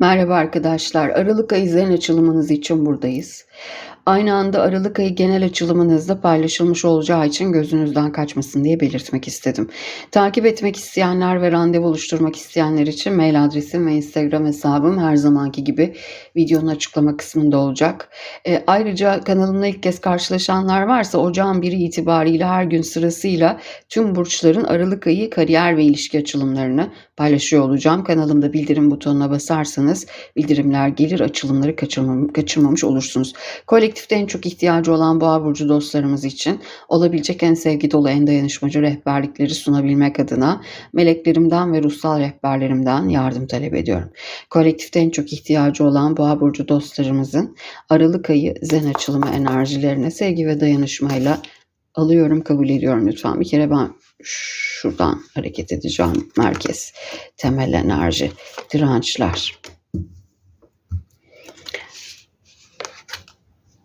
Merhaba arkadaşlar. Aralık ayı zen açılımınız için buradayız. Aynı anda Aralık ayı genel açılımınızda paylaşılmış olacağı için gözünüzden kaçmasın diye belirtmek istedim. Takip etmek isteyenler ve randevu oluşturmak isteyenler için mail adresim ve Instagram hesabım her zamanki gibi videonun açıklama kısmında olacak. E, ayrıca kanalımda ilk kez karşılaşanlar varsa ocağın biri itibariyle her gün sırasıyla tüm burçların Aralık ayı kariyer ve ilişki açılımlarını paylaşıyor olacağım. Kanalımda bildirim butonuna basarsanız bildirimler gelir açılımları kaçırmam, kaçırmamış olursunuz. Kolektifte en çok ihtiyacı olan boğa burcu dostlarımız için olabilecek en sevgi dolu en dayanışmacı rehberlikleri sunabilmek adına meleklerimden ve ruhsal rehberlerimden yardım talep ediyorum. Kolektifte en çok ihtiyacı olan boğa burcu dostlarımızın Aralık ayı zen açılımı enerjilerine sevgi ve dayanışmayla alıyorum kabul ediyorum lütfen. Bir kere ben şuradan hareket edeceğim. Merkez, temel enerji, dirençler.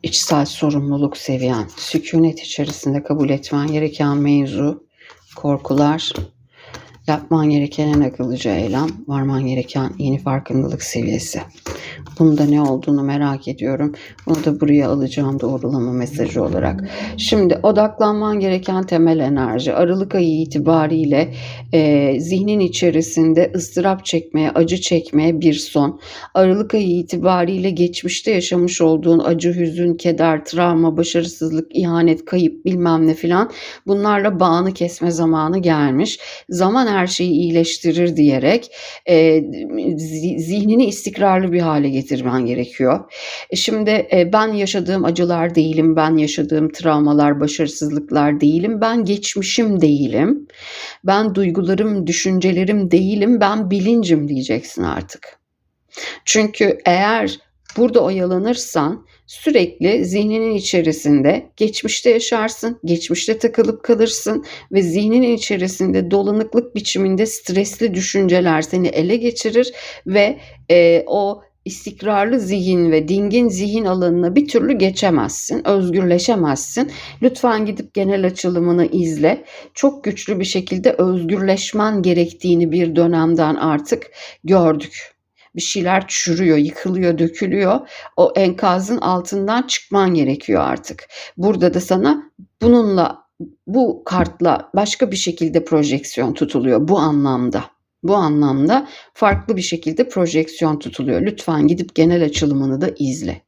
İçsel sorumluluk seviyen, sükunet içerisinde kabul etmen gereken mevzu, korkular, yapman gereken en akıllıca eylem, varman gereken yeni farkındalık seviyesi. Bunda ne olduğunu merak ediyorum. Bunu da buraya alacağım doğrulama mesajı olarak. Şimdi odaklanman gereken temel enerji. Aralık ayı itibariyle e, zihnin içerisinde ıstırap çekmeye, acı çekmeye bir son. Aralık ayı itibariyle geçmişte yaşamış olduğun acı, hüzün, keder, travma, başarısızlık, ihanet, kayıp bilmem ne filan bunlarla bağını kesme zamanı gelmiş. Zaman her şeyi iyileştirir diyerek e, zihnini istikrarlı bir hale getirmen gerekiyor. E şimdi e, ben yaşadığım acılar değilim, ben yaşadığım travmalar, başarısızlıklar değilim, ben geçmişim değilim, ben duygularım, düşüncelerim değilim, ben bilincim diyeceksin artık. Çünkü eğer burada oyalanırsan sürekli zihninin içerisinde geçmişte yaşarsın, geçmişte takılıp kalırsın ve zihninin içerisinde dolanıklık biçiminde stresli düşünceler seni ele geçirir ve e, o istikrarlı zihin ve dingin zihin alanına bir türlü geçemezsin, özgürleşemezsin. Lütfen gidip genel açılımını izle. Çok güçlü bir şekilde özgürleşmen gerektiğini bir dönemden artık gördük bir şeyler çürüyor, yıkılıyor, dökülüyor. O enkazın altından çıkman gerekiyor artık. Burada da sana bununla bu kartla başka bir şekilde projeksiyon tutuluyor bu anlamda. Bu anlamda farklı bir şekilde projeksiyon tutuluyor. Lütfen gidip genel açılımını da izle.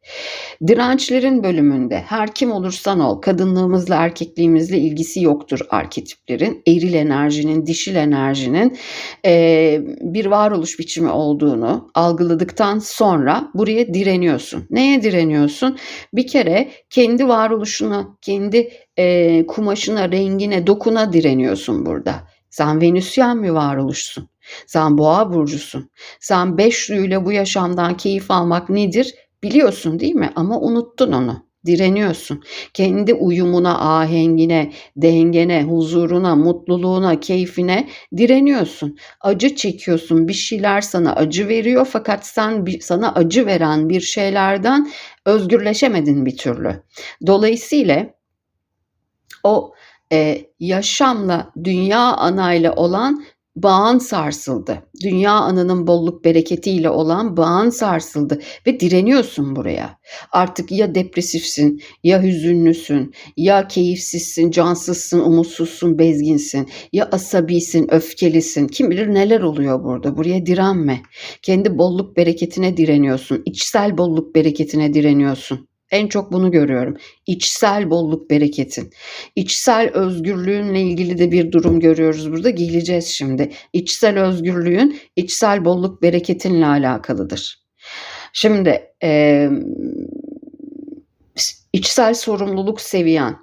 Dirençlerin bölümünde her kim olursan ol, kadınlığımızla erkekliğimizle ilgisi yoktur arketiplerin. Eril enerjinin, dişil enerjinin e, bir varoluş biçimi olduğunu algıladıktan sonra buraya direniyorsun. Neye direniyorsun? Bir kere kendi varoluşuna, kendi e, kumaşına, rengine, dokuna direniyorsun burada. Sen Venüsyen mi varoluşsun? Sen boğa burcusun. Sen beşlüyle bu yaşamdan keyif almak nedir biliyorsun değil mi? Ama unuttun onu. Direniyorsun. Kendi uyumuna, ahengine, dengene, huzuruna, mutluluğuna, keyfine direniyorsun. Acı çekiyorsun. Bir şeyler sana acı veriyor fakat sen sana acı veren bir şeylerden özgürleşemedin bir türlü. Dolayısıyla o e, yaşamla, dünya anayla olan bağın sarsıldı. Dünya ananın bolluk bereketiyle olan bağın sarsıldı ve direniyorsun buraya. Artık ya depresifsin, ya hüzünlüsün, ya keyifsizsin, cansızsın, umutsuzsun, bezginsin, ya asabisin, öfkelisin. Kim bilir neler oluyor burada. Buraya direnme. Kendi bolluk bereketine direniyorsun. İçsel bolluk bereketine direniyorsun. En çok bunu görüyorum. İçsel bolluk bereketin. İçsel özgürlüğünle ilgili de bir durum görüyoruz burada. Geleceğiz şimdi. İçsel özgürlüğün içsel bolluk bereketinle alakalıdır. Şimdi e, içsel sorumluluk seviyen,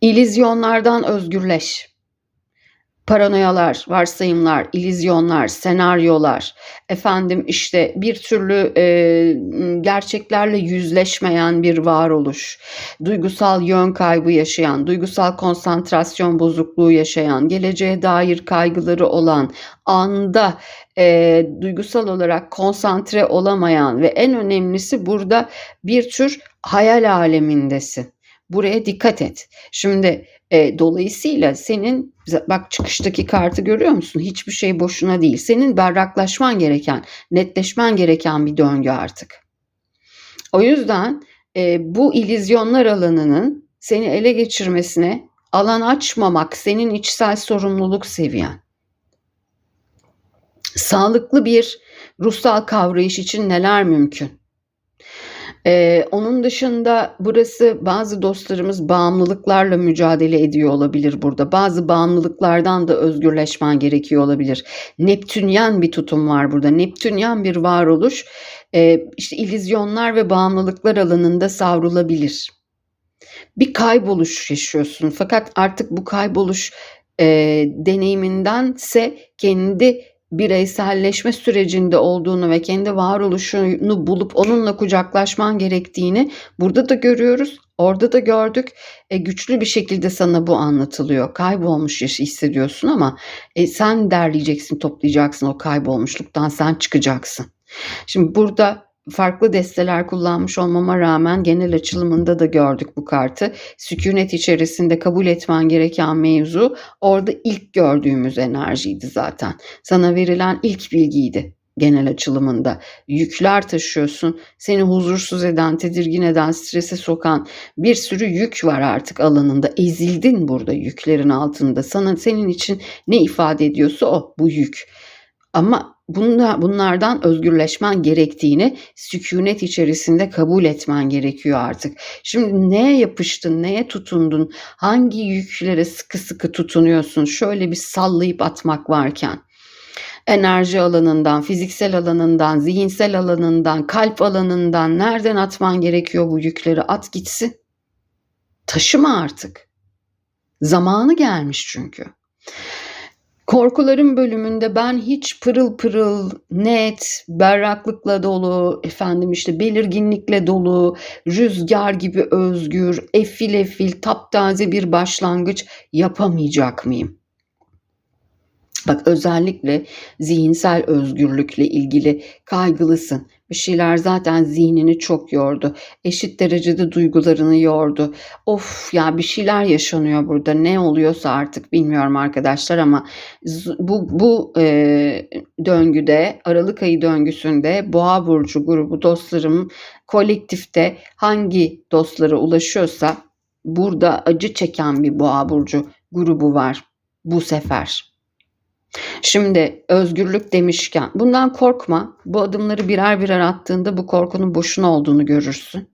ilizyonlardan özgürleş paranoyalar, varsayımlar, ilizyonlar, senaryolar, efendim işte bir türlü e, gerçeklerle yüzleşmeyen bir varoluş, duygusal yön kaybı yaşayan, duygusal konsantrasyon bozukluğu yaşayan, geleceğe dair kaygıları olan, anda e, duygusal olarak konsantre olamayan ve en önemlisi burada bir tür hayal alemindesin. Buraya dikkat et. Şimdi E, dolayısıyla senin bak çıkıştaki kartı görüyor musun? Hiçbir şey boşuna değil. Senin berraklaşman gereken, netleşmen gereken bir döngü artık. O yüzden e, bu ilizyonlar alanının seni ele geçirmesine alan açmamak senin içsel sorumluluk seviyen. Sağlıklı bir ruhsal kavrayış için neler mümkün? Ee, onun dışında burası bazı dostlarımız bağımlılıklarla mücadele ediyor olabilir burada. Bazı bağımlılıklardan da özgürleşmen gerekiyor olabilir. Neptünyen bir tutum var burada. Neptünyen bir varoluş e, işte ilizyonlar ve bağımlılıklar alanında savrulabilir. Bir kayboluş yaşıyorsun fakat artık bu kayboluş e, deneyimindense kendi bireyselleşme sürecinde olduğunu ve kendi varoluşunu bulup onunla kucaklaşman gerektiğini burada da görüyoruz. Orada da gördük. E, güçlü bir şekilde sana bu anlatılıyor. Kaybolmuş hissediyorsun ama e, sen derleyeceksin, toplayacaksın o kaybolmuşluktan sen çıkacaksın. Şimdi burada farklı desteler kullanmış olmama rağmen genel açılımında da gördük bu kartı. Sükunet içerisinde kabul etmen gereken mevzu orada ilk gördüğümüz enerjiydi zaten. Sana verilen ilk bilgiydi genel açılımında. Yükler taşıyorsun. Seni huzursuz eden, tedirgin eden, strese sokan bir sürü yük var artık alanında. Ezildin burada yüklerin altında. Sana senin için ne ifade ediyorsa o bu yük. Ama bunlar, bunlardan özgürleşmen gerektiğini sükunet içerisinde kabul etmen gerekiyor artık. Şimdi neye yapıştın, neye tutundun, hangi yüklere sıkı sıkı tutunuyorsun şöyle bir sallayıp atmak varken enerji alanından, fiziksel alanından, zihinsel alanından, kalp alanından nereden atman gerekiyor bu yükleri? At gitsin. Taşıma artık. Zamanı gelmiş çünkü. Korkuların bölümünde ben hiç pırıl pırıl, net, berraklıkla dolu, efendim işte belirginlikle dolu, rüzgar gibi özgür, efil efil, taptaze bir başlangıç yapamayacak mıyım? Bak özellikle zihinsel özgürlükle ilgili kaygılısın. Bir şeyler zaten zihnini çok yordu. Eşit derecede duygularını yordu. Of ya bir şeyler yaşanıyor burada. Ne oluyorsa artık bilmiyorum arkadaşlar ama bu bu e, döngüde Aralık ayı döngüsünde Boğa burcu grubu dostlarım kolektifte hangi dostlara ulaşıyorsa burada acı çeken bir Boğa burcu grubu var bu sefer. Şimdi özgürlük demişken bundan korkma. Bu adımları birer birer attığında bu korkunun boşuna olduğunu görürsün.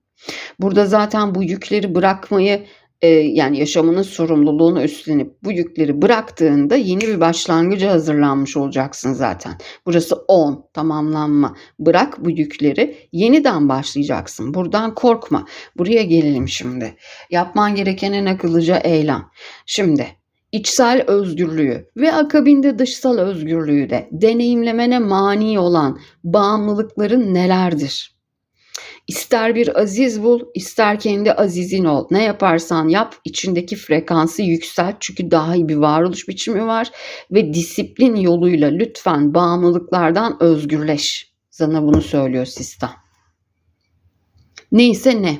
Burada zaten bu yükleri bırakmayı e, yani yaşamının sorumluluğunu üstlenip bu yükleri bıraktığında yeni bir başlangıca hazırlanmış olacaksın zaten. Burası 10 tamamlanma. Bırak bu yükleri yeniden başlayacaksın. Buradan korkma. Buraya gelelim şimdi. Yapman gereken en akıllıca eylem. Şimdi içsel özgürlüğü ve akabinde dışsal özgürlüğü de deneyimlemene mani olan bağımlılıkların nelerdir? İster bir aziz bul, ister kendi azizin ol. Ne yaparsan yap, içindeki frekansı yükselt çünkü daha iyi bir varoluş biçimi var ve disiplin yoluyla lütfen bağımlılıklardan özgürleş. Sana bunu söylüyor sistem. Neyse ne.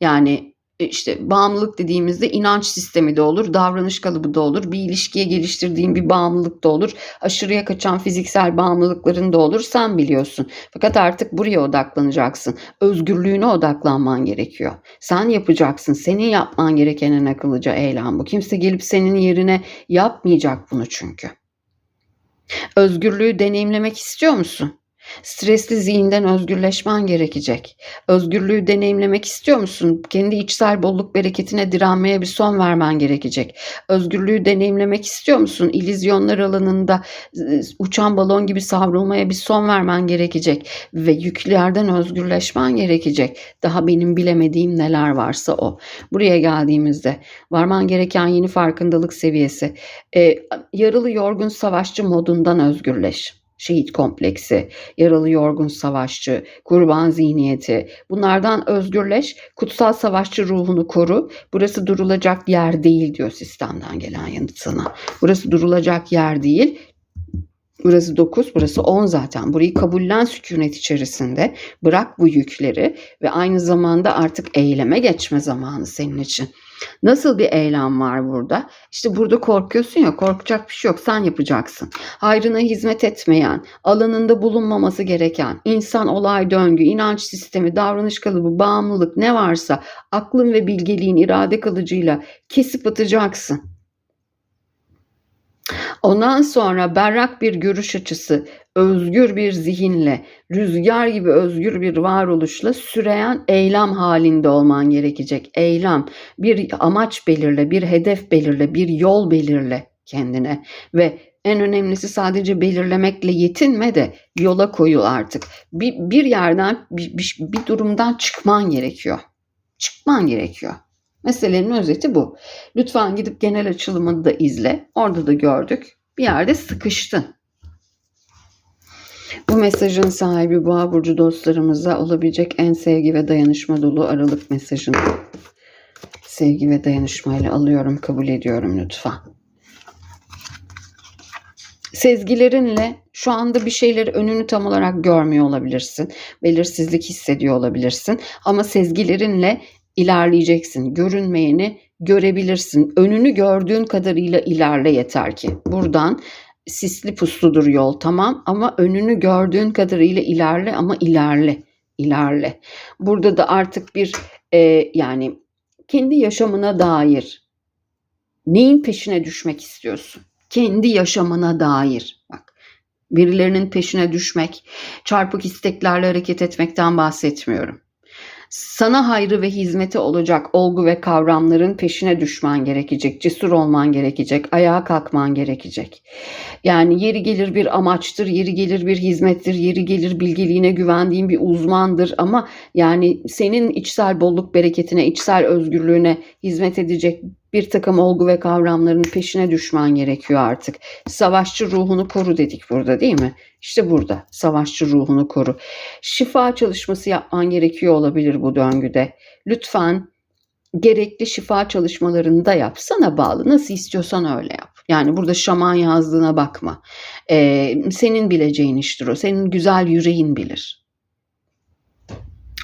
Yani işte bağımlılık dediğimizde inanç sistemi de olur, davranış kalıbı da olur, bir ilişkiye geliştirdiğin bir bağımlılık da olur, aşırıya kaçan fiziksel bağımlılıkların da olur, sen biliyorsun. Fakat artık buraya odaklanacaksın. Özgürlüğüne odaklanman gerekiyor. Sen yapacaksın. Senin yapman gereken en akıllıca eylem bu. Kimse gelip senin yerine yapmayacak bunu çünkü. Özgürlüğü deneyimlemek istiyor musun? Stresli zihinden özgürleşmen gerekecek. Özgürlüğü deneyimlemek istiyor musun? Kendi içsel bolluk bereketine direnmeye bir son vermen gerekecek. Özgürlüğü deneyimlemek istiyor musun? İllüzyonlar alanında e, uçan balon gibi savrulmaya bir son vermen gerekecek ve yüklerden özgürleşmen gerekecek. Daha benim bilemediğim neler varsa o. Buraya geldiğimizde varman gereken yeni farkındalık seviyesi. E, yaralı yorgun savaşçı modundan özgürleş şehit kompleksi, yaralı yorgun savaşçı, kurban zihniyeti. Bunlardan özgürleş, kutsal savaşçı ruhunu koru. Burası durulacak yer değil diyor sistemden gelen yanıt sana. Burası durulacak yer değil. Burası 9, burası 10 zaten. Burayı kabullen sükunet içerisinde. Bırak bu yükleri ve aynı zamanda artık eyleme geçme zamanı senin için. Nasıl bir eylem var burada? İşte burada korkuyorsun ya korkacak bir şey yok sen yapacaksın. Hayrına hizmet etmeyen, alanında bulunmaması gereken, insan olay döngü, inanç sistemi, davranış kalıbı, bağımlılık ne varsa aklın ve bilgeliğin irade kalıcıyla kesip atacaksın. Ondan sonra berrak bir görüş açısı, özgür bir zihinle, rüzgar gibi özgür bir varoluşla süreyen eylem halinde olman gerekecek. Eylem, bir amaç belirle, bir hedef belirle, bir yol belirle kendine ve en önemlisi sadece belirlemekle yetinme de yola koyul artık. Bir, bir yerden, bir, bir, bir durumdan çıkman gerekiyor. Çıkman gerekiyor. Meselenin özeti bu. Lütfen gidip genel açılımını da izle. Orada da gördük. Bir yerde sıkıştın. Bu mesajın sahibi Boğa burcu dostlarımıza olabilecek en sevgi ve dayanışma dolu Aralık mesajını sevgi ve dayanışmayla alıyorum, kabul ediyorum lütfen. Sezgilerinle şu anda bir şeyleri önünü tam olarak görmüyor olabilirsin. Belirsizlik hissediyor olabilirsin. Ama sezgilerinle ilerleyeceksin. Görünmeyeni görebilirsin. Önünü gördüğün kadarıyla ilerle yeter ki. Buradan sisli pusludur yol tamam ama önünü gördüğün kadarıyla ilerle ama ilerle. ilerle. Burada da artık bir e, yani kendi yaşamına dair neyin peşine düşmek istiyorsun? Kendi yaşamına dair. Bak birilerinin peşine düşmek, çarpık isteklerle hareket etmekten bahsetmiyorum sana hayrı ve hizmeti olacak olgu ve kavramların peşine düşman gerekecek, cesur olman gerekecek, ayağa kalkman gerekecek. Yani yeri gelir bir amaçtır, yeri gelir bir hizmettir, yeri gelir bilgeliğine güvendiğin bir uzmandır ama yani senin içsel bolluk bereketine, içsel özgürlüğüne hizmet edecek bir takım olgu ve kavramların peşine düşman gerekiyor artık. Savaşçı ruhunu koru dedik burada değil mi? İşte burada savaşçı ruhunu koru. Şifa çalışması yapman gerekiyor olabilir bu döngüde. Lütfen gerekli şifa çalışmalarını da yap. Sana bağlı. Nasıl istiyorsan öyle yap. Yani burada şaman yazdığına bakma. Ee, senin bileceğin iştir o. Senin güzel yüreğin bilir.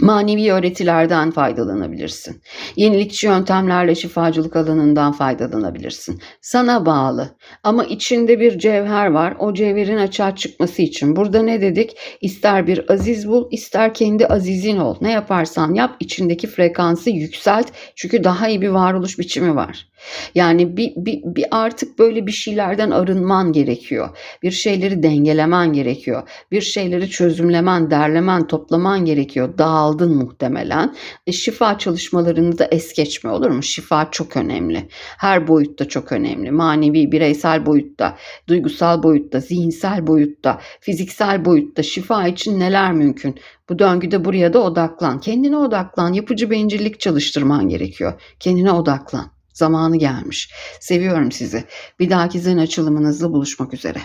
Manevi öğretilerden faydalanabilirsin. Yenilikçi yöntemlerle şifacılık alanından faydalanabilirsin. Sana bağlı. Ama içinde bir cevher var. O cevherin açığa çıkması için. Burada ne dedik? İster bir aziz bul, ister kendi azizin ol. Ne yaparsan yap içindeki frekansı yükselt. Çünkü daha iyi bir varoluş biçimi var. Yani bir, bir, bir artık böyle bir şeylerden arınman gerekiyor. Bir şeyleri dengelemen gerekiyor. Bir şeyleri çözümlemen, derlemen, toplaman gerekiyor. Dağıldın muhtemelen. E, şifa çalışmalarını da es geçme olur mu? Şifa çok önemli. Her boyutta çok önemli. Manevi, bireysel boyutta, duygusal boyutta, zihinsel boyutta, fiziksel boyutta şifa için neler mümkün? Bu döngüde buraya da odaklan. Kendine odaklan. Yapıcı bencillik çalıştırman gerekiyor. Kendine odaklan. Zamanı gelmiş. Seviyorum sizi. Bir dahaki zen açılımınızda buluşmak üzere.